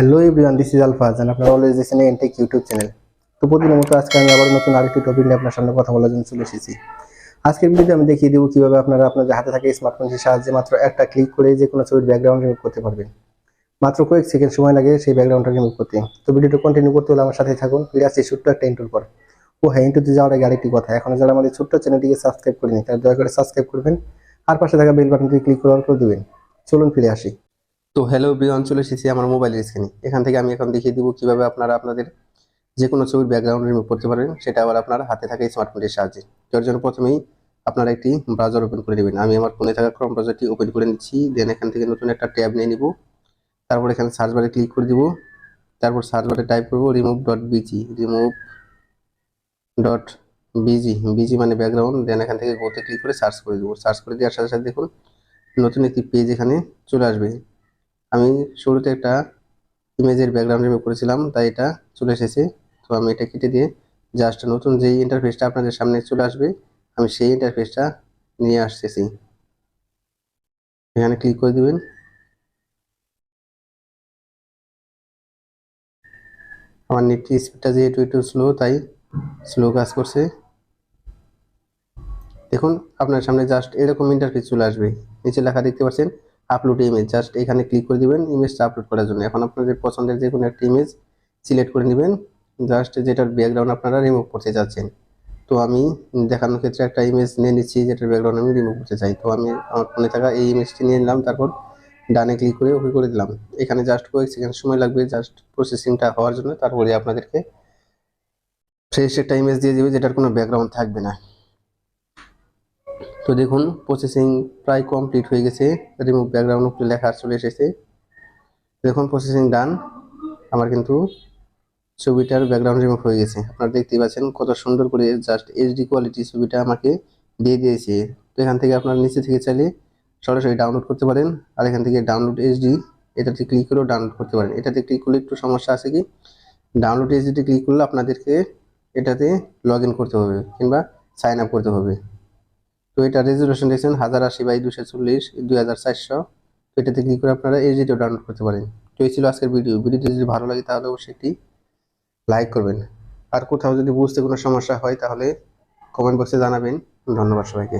Hello everyone this is Alfaz and আপনারা always listen entech YouTube channel তো প্রতিদিনের মতো আজকে আমি আবার নতুন আরেকটি টপিক নিয়ে আপনার সামনে কথা বলার জন্য চলে এসেছি। আজকের ভিডিওতে আমি দেখিয়ে দেবো কীভাবে আপনারা আপনাদের হাতে থাকা স্মার্টফোনের সাহায্যে মাত্র একটা ক্লিক করে যে কোনো ছবির ব্যাকগ্রাউন্ড রিমুভ করতে পারবেন। মাত্র কয়েক সেকেন্ড সময় লাগে সেই ব্যাকগ্রাউন্ডটা রিমুভ করতে। তো ভিডিওটা কন্টিনিউ করতে হলে আমার সাথে থাকুন। ফিরে আসছি ছোট্ট একটা ইন্টুর পর। ও হ্যাঁ ইন্টুতে যাওয়ার আগে আরেকটি কথা। এখন যারা আমাদের ছোট্ট চ্যানেলটিকে সাবস্ক্রাইব করেনি, তারা দয়া করে সাবস্ক্রাইব করবেন। আর পাশে থাকা বেল বাটনটি ক্লিক করার করে দেবেন। চলুন ফিরে আসি। তো হ্যালো বিয়ন চলে এসেছি আমার মোবাইলের স্ক্রিনে এখান থেকে আমি এখন দেখিয়ে দিব কীভাবে আপনারা আপনাদের যে কোনো ছবির ব্যাকগ্রাউন্ড রিমুভ করতে পারবেন সেটা আবার আপনার হাতে থাকা স্মার্টফোনের সাহায্যে। এর জন্য প্রথমেই আপনারা একটি ব্রাউজার ওপেন করে নেবেন আমি আমার ফোনে থাকা ক্রম ব্রাউজারটি ওপেন করে নিচ্ছি দেন এখান থেকে নতুন একটা ট্যাব নিয়ে নিব। তারপর এখানে সার্চ বারে ক্লিক করে দিব। তারপর সার্চ বারে টাইপ করব remove dot BG remove dot BG BG মানে ব্যাকগ্রাউন্ড দেন এখান থেকে গোতে ক্লিক করে সার্চ করে দেবো। সার্চ করে দেওয়ার সাথে সাথে দেখুন, নতুন একটি পেজ এখানে চলে আসবে। আমি শুরুতে একটা ইমেজের ব্যাকগ্রাউন্ড রিমুভ করেছিলাম, তাই এটা চলে এসেছে। তো আমি এটা কেটে দিয়ে জাস্ট নতুন যেই ইন্টারফেসটা আপনাদের সামনে চলে আসবে, আমি সেই ইন্টারফেসটা নিয়ে আসতেছি। এখানে ক্লিক করে দেবেন। আমার নেটটি স্পিডটা যেহেতু একটু স্লো তাই স্লো কাজ করছে। দেখুন, আপনার সামনে জাস্ট এরকম ইন্টারফেস চলে আসবে। নিচে লেখা দেখতে পাচ্ছেন আপলোড ইমেজ জাস্ট এখানে ক্লিক করে দিবেন ইমেজটা আপলোড করার জন্য। এখন আপনাদের পছন্দের যে কোনো একটা ইমেজ সিলেক্ট করে নেবেন। জাস্ট যেটার ব্যাকগ্রাউন্ড আপনারা রিমুভ করতে চাচ্ছেন। তো আমি দেখানোর ক্ষেত্রে একটা ইমেজ নিয়ে নিচ্ছি, যেটার ব্যাকগ্রাউন্ড আমি রিমুভ করতে চাই। তো আমি আমার ফোনে থাকা এই ইমেজটি নিয়ে নিলাম, তারপর ডানে ক্লিক করে ওকে করে দিলাম। এখানে জাস্ট কয়েক সেকেন্ড সময় লাগবে জাস্ট প্রসেসিংটা হওয়ার জন্য। তারপরে আপনাদেরকে ফ্রেশ একটা ইমেজ দিয়ে দেবে, যেটার কোনো ব্যাকগ্রাউন্ড থাকবে না। তো দেখুন প্রসেসিং প্রায় কমপ্লিট হয়ে গেছে। রিমুভ ব্যাকগ্রাউন্ড উপরে লেখা চলে এসেছে। দেখুন প্রসেসিং ডান আমার কিন্তু ছবিটার ব্যাকগ্রাউন্ড রিমুভ হয়ে গেছে। আপনারা দেখতেই পাচ্ছেন কত সুন্দর করে জাস্ট এইচডি কোয়ালিটি ছবিটা আমাকে দিয়ে দিয়েছে। তো এখান থেকে আপনারা নিচে থেকে চাইলে সরাসরি ডাউনলোড করতে পারেন। আর এখান থেকে ডাউনলোড এইচডি এটাতে ক্লিক করেও ডাউনলোড করতে পারেন। এটাতে ক্লিক করলে একটু সমস্যা আছে কি? ডাউনলোড এইচডিতে ক্লিক করলে আপনাদেরকে এটাতে লগ করতে হবে কিংবা সাইন আপ করতে হবে। এটা রেজুলেশন দেখছেন হাজার আশি বাই দুশো চল্লিশ, দুই হাজার চারশো। তো এটাতে ক্লিক করে আপনারা এই ভিডিও ডাউনলোড করতে পারেন। তো এই ছিল আজকের ভিডিও ভিডিওটি যদি ভালো লাগে তাহলে অবশ্যই একটি লাইক করবেন। আর কোথাও যদি বুঝতে কোনো সমস্যা হয় তাহলে কমেন্ট বক্সে জানাবেন। ধন্যবাদ সবাইকে।